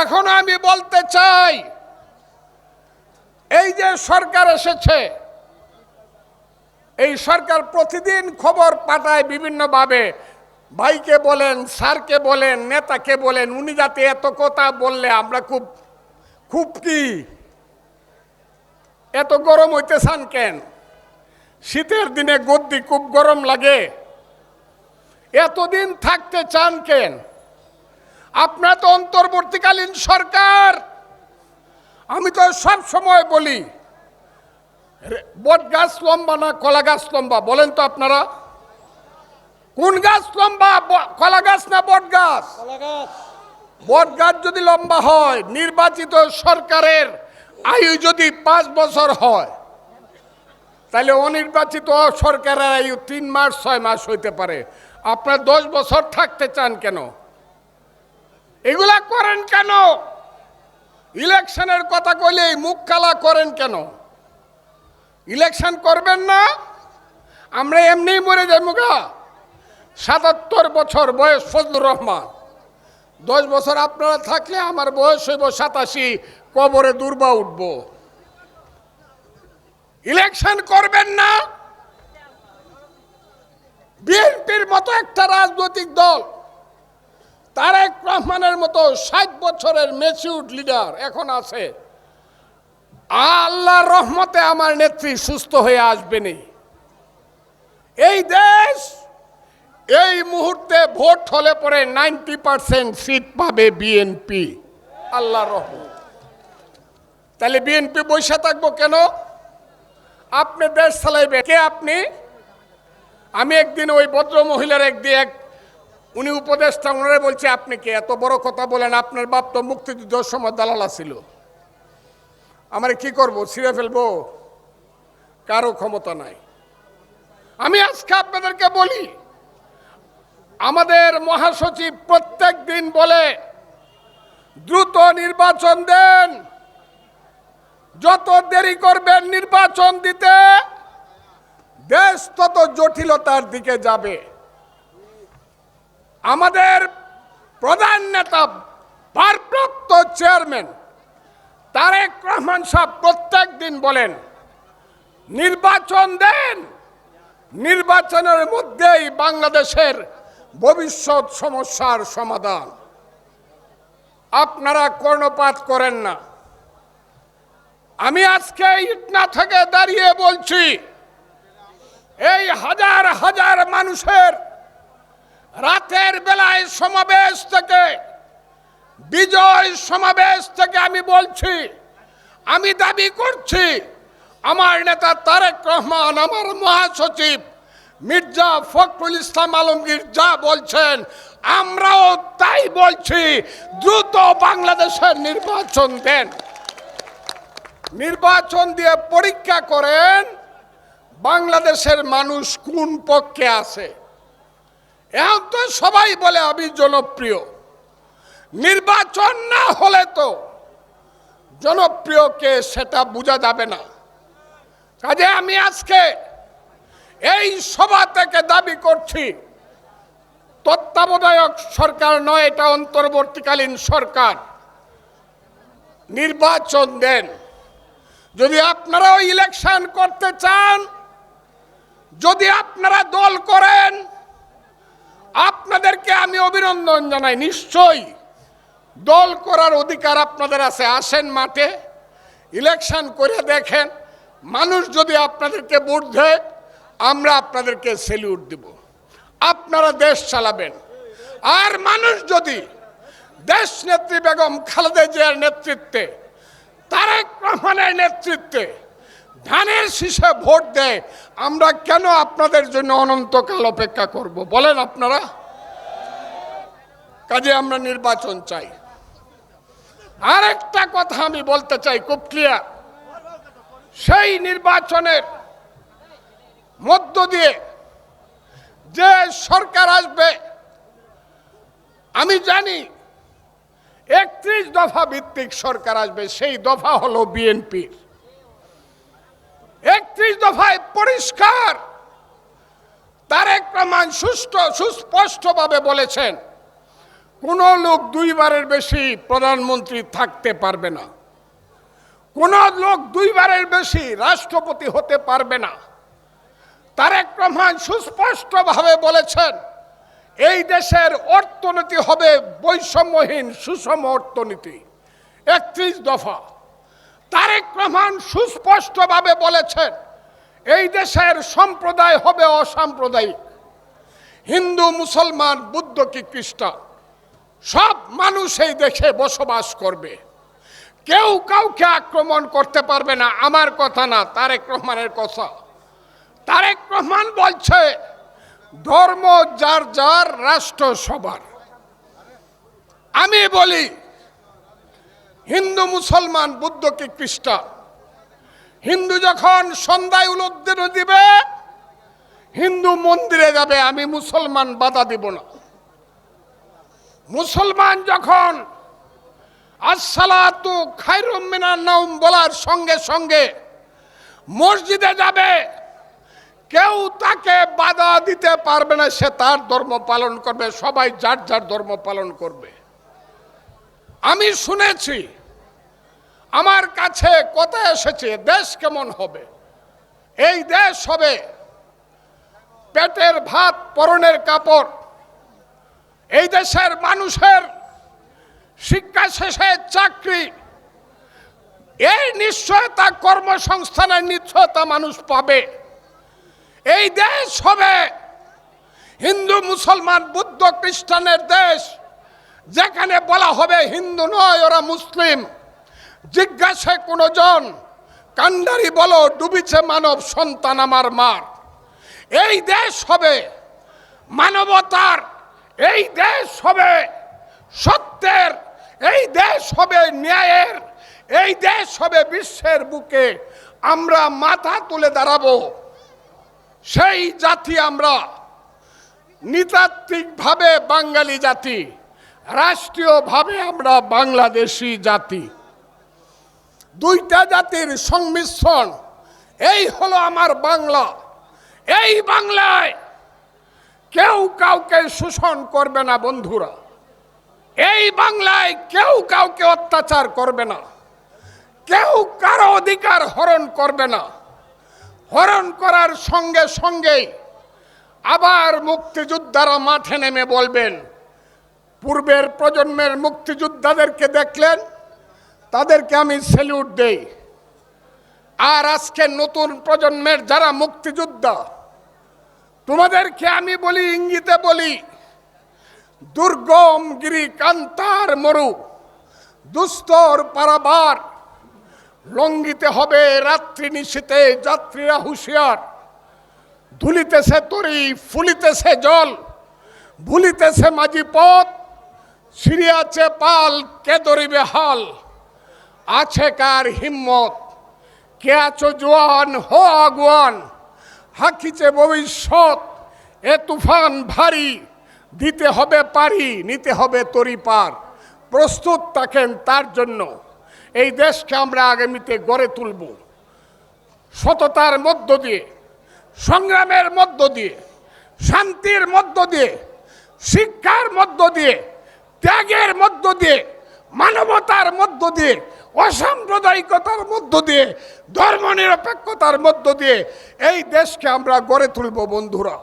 এখন আমি বলতে চাই, এই যে সরকার এসেছে, এই সরকার প্রতিদিন খবর পাঠায় বিভিন্নভাবে। ভাইকে বলেন, স্যারকে বলেন, নেতাকে বলেন, উনি যাতে এত কথা বললে আমরা খুব খুব কি, এত গরম হইতে চান কেন? শীতের দিনে গদ্দি খুব গরম লাগে। এতদিন থাকতে চান কেন? আপনার তো অন্তর্বর্তীকালীন সরকার। আমি তো সব সময় বলি বট গাছ লম্বা না কলা গাছ লম্বা বলেন তো আপনারা। কোন গাছ লম্বা কলা গাছ না বট গাছ? বট গাছ যদি লম্বা হয় নির্বাচিত সরকারের আয়ু যদি পাঁচ বছর হয় তাহলে অনির্বাচিত সরকারের আয়ু তিন মাস ছয় মাস হইতে পারে। আপনার দশ বছর থাকতে চান কেন? এগুলা করেন কেন? ইলেকশনের কথা কইলেই মুখ কালা করেন কেন? ইলেকশন করবেন না? আমরা এমনিই মরে যাই মুখা সাতাত্তর বছর বয়স ফজলুর রহমান। দশ বছর আপনারা থাকলে আমার বয়স হইব সাতাশি, কবরে দুর্বা উঠব। ইলেকশন করবেন না? বিএনপির মতো একটা রাজনৈতিক দল তারেক রহমানের মতো ষাট বছরের মেচিউড লিডার এখন আছে। আল্লাহর রহমতে আমার নেত্রী সুস্থ হয়ে আসবেনি এই দেশ এই মুহূর্তে ভোট হলে পরে নাইনটি পার্সেন্ট সিট পাবে বিএনপি আল্লাহ রহমত। তাহলে বিএনপি বৈশা থাকব কেন? আপনি দেশ চালাইবে কে আপনি? আমি একদিন ওই ভদ্র মহিলার একদিন এক উনি উপদেষ্টা ওনারে বলছে, আপনি কি? এত বড় কথা বলেন, আপনার বাপ তো মুক্তিযুদ্ধের সময় দালালা ছিল। আমার কি করব? ছিঁড়ে ফেলব? কারও ক্ষমতা নাই। আমি আজকে আপনাদেরকে বলি, আমাদের মহাসচিব প্রত্যেক দিন বলে, দ্রুত নির্বাচন দেন। যত দেরি করবেন নির্বাচন দিতে, দেশ তত জটিলতার দিকে যাবে। আমাদের প্রধান নেতা, ভারপ্রাপ্ত চেয়ারম্যান তারেক রহমান সাহেব প্রত্যেক দিন বলেন, নির্বাচন দেন। নির্বাচনের মধ্যেই বাংলাদেশের ভবিষ্যৎ সমস্যার সমাধান। আপনারা কর্ণপাত করেন না। আমি আজকে ইটনা থেকে দাঁড়িয়ে বলছি, এই হাজার হাজার মানুষের রাতের বেলায় সমাবেশ থেকে, বিজয় সমাবেশ থেকে আমি বলছি, আমি দাবি করছি, আমার নেতা তারেক রহমান, আমার মহাসচিব মির্জা ফখরুল ইসলাম আলমগীর যা বলছেন, আমরাও তাই বলছি, দ্রুত বাংলাদেশের নির্বাচন দেন। নির্বাচন দিয়ে পরীক্ষা করেন, বাংলাদেশের মানুষ কোন পক্ষে আছে? এখন তো সবাই বলে আমি জনপ্রিয়। নির্বাচন না হলে তো জনপ্রিয়কে সেটা বোঝা যাবে না। কাজে আমি আজকে এই সভা থেকে দাবি করছি, তত্ত্বাবধায়ক সরকার নয়, এটা অন্তর্বর্তীকালীন সরকার। নির্বাচন দেন। যদি আপনারাও ইলেকশন করতে চান, যদি আপনারা দল করেন আপনাদেরকে আমি অভিনন্দন জানাই, নিশ্চয়ই। দল করার অধিকার আপনাদের আছে, আসেন মাঠে, ইলেকশন করে দেখেন, মানুষ যদি আপনাদেরকে ভোট দেয়, আমরা আপনাদেরকে সেলিউট দিব। আপনারা দেশ চালাবেন। আর মানুষ যদি দেশ নেত্রী বেগম খালেদা জিয়ার নেতৃত্বে, তারেক রহমানের নেতৃত্বে ধানের শীষে ভোট দেয়, আমরা কেন আপনাদের জন্য অনন্তকাল অপেক্ষা করব? বলেন আপনারা। কাজে আমরা নির্বাচন চাই। আরেকটা কথা আমি বলতে চাই, খুব ক্লিয়ার সেই নির্বাচনের মধ্য দিয়ে যে সরকার আসবে, আমি জানি একত্রিশ দফা ভিত্তিক সরকার আসবে, সেই দফা হলো বিএনপির। একত্রিশ দফায় পরিষ্কার। তারেক রহমান সুষ্ঠু, সুস্পষ্টভাবে বলেছেন, কোন লোক দুইবারের বেশি প্রধানমন্ত্রী থাকতে পারবে না। কোন লোক দুইবারের বেশি রাষ্ট্রপতি হতে পারবে না। তারেক রহমান সুস্পষ্টভাবে বলেছেন, এই দেশের অর্থনীতি হবে বৈষম্যহীন সুষম অর্থনীতি। একত্রিশ দফা। তারেক রহমান সুস্পষ্টভাবে বলেছেন, এই দেশের সম্প্রদায় হবে অসাম্প্রদায়িক। হিন্দু, মুসলমান, বুদ্ধ কি খ্রিস্টান, সব মানুষ এই দেশে বসবাস করবে। কেউ কাউকে আক্রমণ করতে পারবে না, আমার কথা না, তারেক রহমানের কথা। তারেক রহমান বলছে, ধর্ম যার যার, রাষ্ট্র সবার। আমি বলি হিন্দু মুসলমান বুদ্ধ কি খ্রিস্টান? হিন্দু যখন সন্ধ্যায় উলুদ্দিন দিবে, হিন্দু মন্দিরে যাবে, আমি মুসলমান বাধা দিব না। মুসলমান যখন আসসালাতু খায়রুম মিনান নাউম বলার সঙ্গে সঙ্গে মসজিদে যাবে, কেউ তাকে বাধা দিতে পারবে না, সে তার ধর্ম পালন করবে, সবাই যার যার ধর্ম পালন করবে। আমি শুনেছি, আমার কাছে কথা এসেছে, দেশ কেমন হবে? এই দেশ হবে পেটের ভাত, পরনের কাপড়। এই দেশের মানুষের শিক্ষা শেষে চাকরি। এই নিশ্চয়তা কর্মসংস্থানের নিশ্চয়তা মানুষ পাবে। এই দেশ হবে হিন্দু, মুসলমান, বুদ্ধ, খ্রিস্টানের দেশ। যেখানে বলা হবে হিন্দু নয়, ওরা মুসলিম। জিজ্ঞাসে কোনো জন, কান্ডারি বলো, ডুবিছে মানব সন্তান আমার মার। এই দেশ হবে মানবতার, এই দেশ হবে সত্যের, এই দেশ হবে ন্যায়ের, এই দেশ হবে বিশ্বের বুকে। আমরা মাথা তুলে দাঁড়াবো। সেই জাতি আমরা। নৃতাত্ত্বিকভাবে বাঙালি জাতি। রাষ্ট্রীয়ভাবে আমরা বাংলাদেশি জাতি। দুইটা জাতির সংমিশ্রণ, এই হলো আমার বাংলা। এই বাংলায় কেউ কাউকে শোষণ করবে না বন্ধুরা। এই বাংলায় কেউ কাউকে অত্যাচার করবে না। কেউ কারও অধিকার হরণ করবে না। হরণ করার সঙ্গে সঙ্গেই আবার মুক্তিযোদ্ধারা মাঠে নেমে বলবেন পূর্বের প্রজন্মের মুক্তিযোদ্ধাদেরকে দেখলেন, তাদেরকে আমি স্যালিউট দেই। আর আজকে নতুন প্রজন্মের যারা মুক্তিযোদ্ধা, তোমাদেরকে আমি বলি, ইঙ্গিতে বলি, দুর্গম গিরি কান্তার মরু, দুস্তর পারাবার লঙ্গিতে হবে রাত্রি নিশীতে যাত্রীরা হুঁশিয়ার। ধুলিতেছে তরি, ফুলিতেছে জল, ভুলিতেছে মাঝি পথ সিরিয়াছে পাল, কে ধরিবে হাল? আছে কার হিম্মত? কে আছো জোয়ান? হো আগুয়ান! হাকিছে ভবিষ্যৎ, এ তুফান ভারী। দিতে হবে পারি, নিতে হবে তরি পার। প্রস্তুত থাকেন তার জন্য। এই দেশকে আমরা আগামীতে গড়ে তুলব। সততার মধ্য দিয়ে, সংগ্রামের মধ্য দিয়ে, শান্তির মধ্য দিয়ে, শিক্ষার মধ্য দিয়ে ত্যাগের মধ্য দিয়ে, মানবতার মধ্য দিয়ে, অসাম্প্রদায়িকতার মধ্য দিয়ে, ধর্মনিরপেক্ষতার মধ্য দিয়ে এই দেশকে আমরা গড়ে তুলব বন্ধুরা।